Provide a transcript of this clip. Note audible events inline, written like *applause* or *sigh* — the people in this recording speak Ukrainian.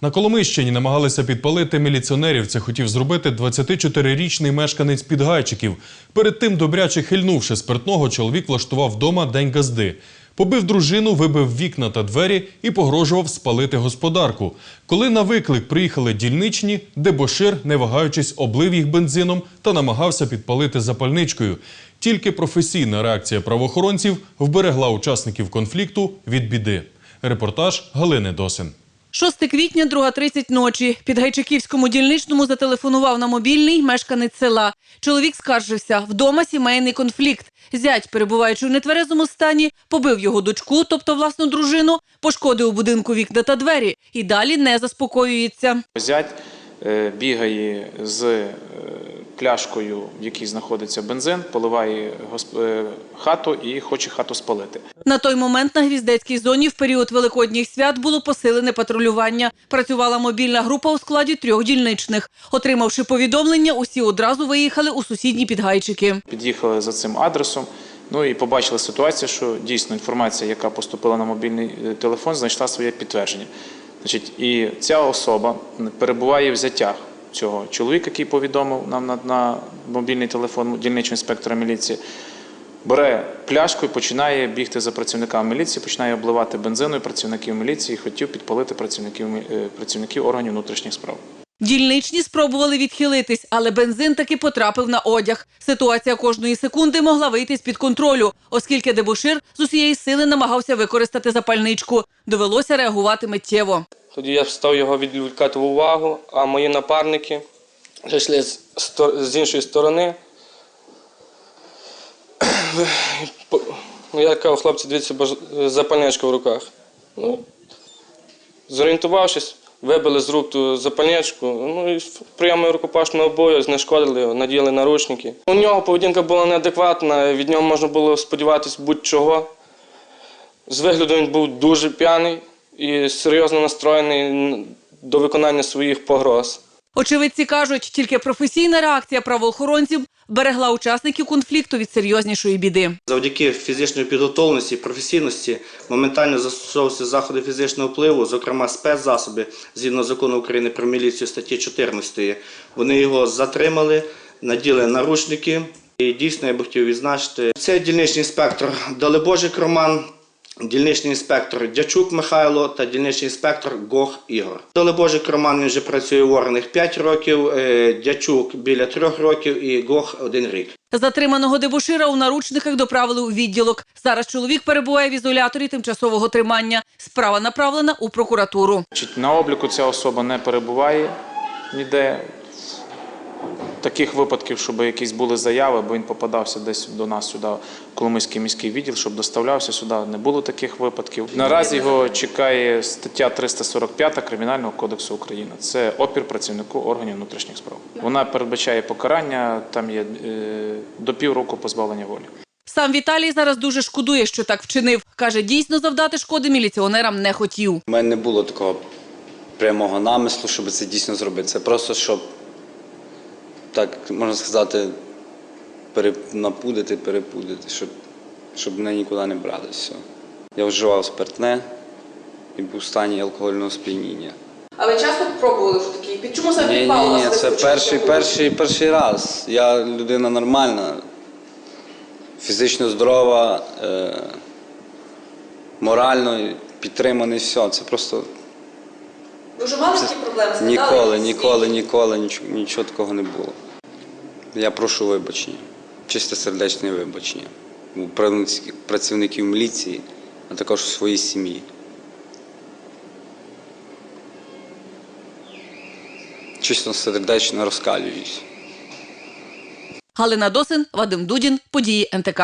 На Коломищині намагалися підпалити міліціонерів. Це хотів зробити 24-річний мешканець Підгайчиків. Перед тим, добряче хильнувши спиртного, чоловік влаштував вдома день газди. Побив дружину, вибив вікна та двері і погрожував спалити господарку. Коли на виклик приїхали дільничні, дебошир, не вагаючись, облив їх бензином та намагався підпалити запальничкою. Тільки професійна реакція правоохоронців вберегла учасників конфлікту від біди. Репортаж Галини Досин. 6 квітня, 2.30 ночі. Під Гайчаківському дільничному зателефонував на мобільний мешканець села. Чоловік скаржився. Вдома сімейний конфлікт. Зять, перебуваючи в нетверезому стані, побив його дочку, тобто власну дружину, пошкодив у будинку вікна та двері. І далі не заспокоюється. Зять е, бігає з пляшкою, в якій знаходиться бензин, поливає е, хату і хоче хату спалити. На той момент на гвіздецькій зоні в період великодніх свят було посилене патрулювання. Працювала мобільна група у складі трьох дільничних. Отримавши повідомлення, усі одразу виїхали у сусідні підгайчики. Під'їхали за цим адресом. Ну і побачили ситуацію, що дійсно інформація, яка поступила на мобільний е, телефон, знайшла своє підтвердження. Значить, і ця особа перебуває в взяттях цього чоловіка, який повідомив нам на, на мобільний телефон дільничого інспектора міліції. Бере пляшку і починає бігти за працівниками міліції, починає обливати бензиною працівників міліції, і хотів підпалити працівників, е, працівників органів внутрішніх справ. Дільничні спробували відхилитись, але бензин таки потрапив на одяг. Ситуація кожної секунди могла вийти з-під контролю, оскільки дебошир з усієї сили намагався використати запальничку. Довелося реагувати миттєво. Тоді я став його відволікати в увагу, а мої напарники вже йшли з, з іншої сторони. *clears throat* Ну, я кажу, хлопці, дивіться, ж запальничка в руках. Ну, зорієнтувавшись, вибили з рук ту запальничку, ну і прийомою рукопашного бою знешкодили його, наділи наручники. У нього поведінка була неадекватна, від нього можна було сподіватися будь-чого. З вигляду він був дуже п'яний і серйозно настроєний до виконання своїх погроз. Очевидці кажуть, тільки професійна реакція правоохоронців берегла учасників конфлікту від серйознішої біди. Завдяки фізичної підготовленості і професійності моментально застосовувалися заходи фізичного впливу, зокрема спецзасоби, згідно закону України про міліцію статті 14. Вони його затримали, наділи наручники. І дійсно я би хотів відзначити, це дільничний інспектор Далебожик Роман, дільничний інспектор Дячук Михайло та дільничний інспектор Гох Ігор. Далебожик Роман він вже працює в органах 5 років, е, Дячук біля 3 років і Гох 1 рік. Затриманого дебошира у наручниках доправили у відділок. Зараз чоловік перебуває в ізоляторі тимчасового тримання. Справа направлена у прокуратуру. На обліку ця особа не перебуває ніде. Таких випадків, щоб якісь були заяви, бо він попадався десь до нас сюди, в Коломийський міський відділ, щоб доставлявся сюди. Не було таких випадків. Наразі його чекає стаття 345 Кримінального кодексу України. Це опір працівнику органів внутрішніх справ. Вона передбачає покарання, там є е, до півроку позбавлення волі. Сам Віталій зараз дуже шкодує, що так вчинив. Каже, дійсно завдати шкоди міліціонерам не хотів. У мене не було такого прямого намислу, щоб це дійсно зробити. Це просто щоб, так можна сказати, напудити, перепудити, щоб, щоб мене нікуди не брали. Все. Я вживав спиртне і був в стані алкогольного сп'яніння. А ви часто пробували вже такі? Чому саме Ні, ні, ні, це перший, перший, перший раз. Я людина нормальна, фізично здорова, е, морально підтриманий, все. Це просто Ви вже мали такі проблеми? Ніколи, ніколи, ніколи нічого, нічого такого не було. Я прошу вибачення, чистосердечне вибачення у працівників- міліції, а також у своїй сім'ї. Чистосердечно розкалююсь. Галина Досин, Вадим Дудін, події НТК.